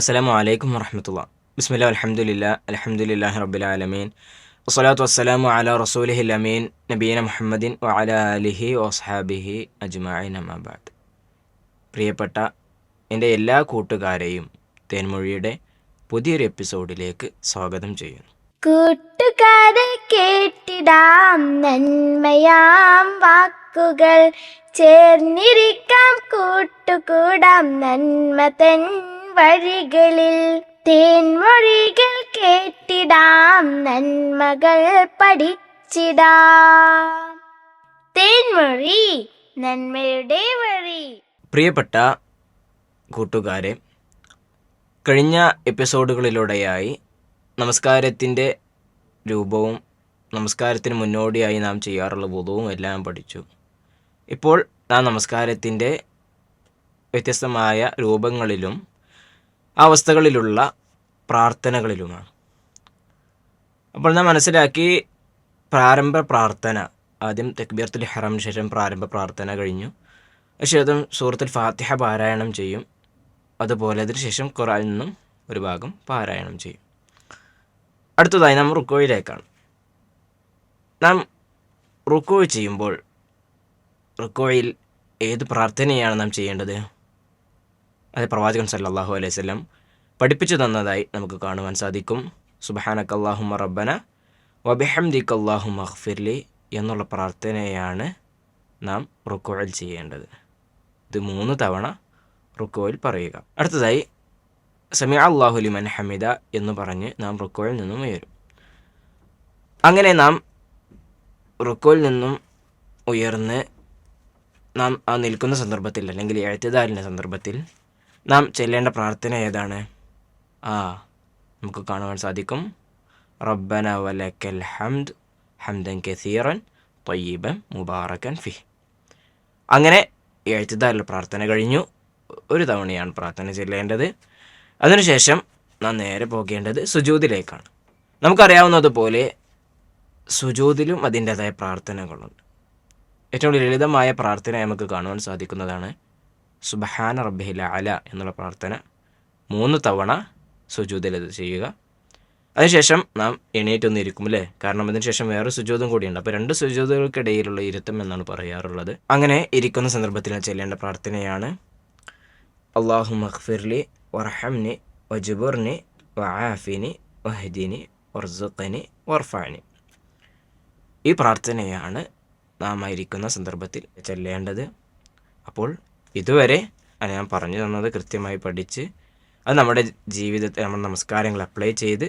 അസ്സലാമു അലൈക്കും വറഹമത്തുള്ള ബിസ്മില്ല അലഹമുല്ല അലഹമുല്ലാഹി റബ്ബുലാലമീൻ വസ്സലാത്തു വസ്സലാമു അല റസൂലിഹി അമീൻ നബീന മുഹമ്മദിൻ വഅല അലിഹി വസ്ഹാബിഹി അജ്മഈൻ അമ്മാബാദ് പ്രിയപ്പെട്ട എന്റെ എല്ലാ കൂട്ടുകാരെയും തേൻമൊഴിയുടെ പുതിയൊരു എപ്പിസോഡിലേക്ക് സ്വാഗതം ചെയ്യുന്നു. കൂട്ടുകാരെ കേട്ടിടാം നന്മയാം വാക്കുകൾ. ചേർന്നിരിക്കാം കൂട്ടുകൂടാം നന്മ വഴികളിൽ തേൻമൊഴികൾ കേട്ടിടാം നന്മകൾ പഠിച്ചിടാം. തേൻമൊഴി നന്മയുടെ വഴി. പ്രിയപ്പെട്ട കൂട്ടുകാരെ കഴിഞ്ഞ എപ്പിസോഡുകളിലൂടെയായി നമസ്കാരത്തിന്റെ രൂപവും നമസ്കാരത്തിന് മുന്നോടിയായി നാം ചെയ്യാറുള്ള ബോധവും എല്ലാം പഠിച്ചു. ഇപ്പോൾ നാം നമസ്കാരത്തിന്റെ വ്യത്യസ്തമായ രൂപങ്ങളിലും അവസ്ഥകളിലുള്ള പ്രാർത്ഥനകളിലുമാണ്. അപ്പോൾ നാം മനസ്സിലാക്കി പ്രാരംഭ പ്രാർത്ഥന. ആദ്യം തക്ബീർത്തുൽ ഹറം ശേഷം പ്രാരംഭ പ്രാർത്ഥന കഴിഞ്ഞു. ശേഷം സൂറത്തുൽ ഫാത്തിഹ പാരായണം ചെയ്യും. അതുപോലെ അതിനുശേഷം ഖുറാനിൽ നിന്നും ഒരു ഭാഗം പാരായണം ചെയ്യും. അടുത്തതായി നാം റുക്കോയിലേക്കാണ്. നാം റുക്കോയ് ചെയ്യുമ്പോൾ റുക്കോയിൽ ഏത് പ്രാർത്ഥനയാണ് നാം ചെയ്യേണ്ടത്? അത് പ്രവാചകൻ സല്ലാഹു അലൈഹി വസല്ലം പഠിപ്പിച്ചു തന്നതായി നമുക്ക് കാണുവാൻ സാധിക്കും. സുബഹാനക്ക് അള്ളാഹുമ റബ്ബന വബിഹംദിക്ക് അള്ളാഹു മഹ്ഫിർലി എന്നുള്ള പ്രാർത്ഥനയാണ് നാം റുക്കോയിൽ ചെയ്യേണ്ടത്. ഇത് മൂന്ന് തവണ റുക്കോയിൽ പറയുക. അടുത്തതായി സമിയ അള്ളാഹുലിമൻ ഹമിദ എന്ന് പറഞ്ഞ് നാം റുക്കോയിൽ നിന്നും ഉയരും. അങ്ങനെ നാം റുക്കോയിൽ നിന്നും ഉയർന്ന് നാം ആ നിൽക്കുന്ന സന്ദർഭത്തിൽ അല്ലെങ്കിൽ എഴുത്തുദാലിന്റെ സന്ദർഭത്തിൽ നാം ചെല്ലേണ്ട പ്രാർത്ഥന ഏതാണ്? ആ നമുക്ക് കാണുവാൻ സാധിക്കും. റബ്ബന വലക്കൽ ഹംദ് ഹംദൻ കസീറൻ തൊയ്യബൻ മുബാറക്കൻ ഫി. അങ്ങനെ എഴുത്തുദാലിൽ പ്രാർത്ഥന കഴിഞ്ഞു. ഒരു തവണയാണ് പ്രാർത്ഥന ചെല്ലേണ്ടത്. അതിനുശേഷം നാം നേരെ പോകേണ്ടത് സുജൂതിലേക്കാണ്. നമുക്കറിയാവുന്നതുപോലെ സുജൂതിലും അതിന്റേതായ പ്രാർത്ഥനകളുണ്ട്. ഏറ്റവും ലളിതമായ പ്രാർത്ഥന നമുക്ക് കാണുവാൻ സാധിക്കുന്നതാണ് സുബഹാന റബ്ബിഹില അല എന്നുള്ള പ്രാർത്ഥന മൂന്ന് തവണ സുജൂതിൽ ചെയ്യുക. അതിനുശേഷം നാം എണീറ്റൊന്ന് ഇരിക്കും അല്ലേ കാരണം അതിനുശേഷം വേറെ സുജൂതും കൂടിയുണ്ട്. അപ്പോൾ രണ്ട് സുജൂതുകൾക്കിടയിലുള്ള ഇരുത്തം എന്നാണ് പറയാറുള്ളത്. അങ്ങനെ ഇരിക്കുന്ന സന്ദർഭത്തിൽ ചെല്ലേണ്ട പ്രാർത്ഥനയാണ്. അള്ളാഹു മഖ്ഫിർലി വർഹംനി വജുബുർനി വആഫിനി വഹദിനി വർസുഖനി വർഫാനി. ഈ പ്രാർത്ഥനയാണ് നാം ആയിരിക്കുന്ന സന്ദർഭത്തിൽ ചെല്ലേണ്ടത്. അപ്പോൾ ഇതുവരെ ഞാൻ പറഞ്ഞു തന്നത് കൃത്യമായി പഠിച്ച് അത് നമ്മുടെ ജീവിതത്തെ നമ്മുടെ നമസ്കാരങ്ങൾ അപ്ലൈ ചെയ്ത്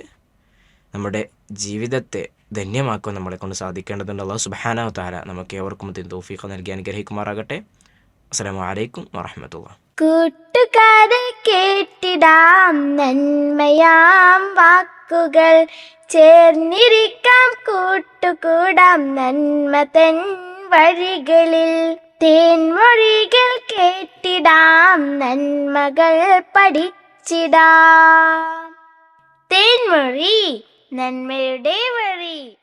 നമ്മുടെ ജീവിതത്തെ ധന്യമാക്കുവാൻ നമ്മളെ കൊണ്ട് സാധിക്കേണ്ടതുണ്ട്. അള്ളാഹു സുബാന താര നമുക്ക് ഏവർക്കും തോഫീഖ് നൽകി അനുഗ്രഹിക്കുമാറാകട്ടെ. അസ്സാം വലൈക്കും വാഹമത്തുള്ള കൂട്ടുകാരെ കേട്ടിടാം നന്മയാം വാക്കുകൾ. ചേർന്നിരിക്കാം കൂട്ടുകൂടാം നന്മ തൻ വഴികളിൽ. തേൻമൊഴികൾ കേട്ടിടാം നന്മകൾ പഠിച്ചിടാം. തേൻമൊഴി നന്മയുടെ വഴി.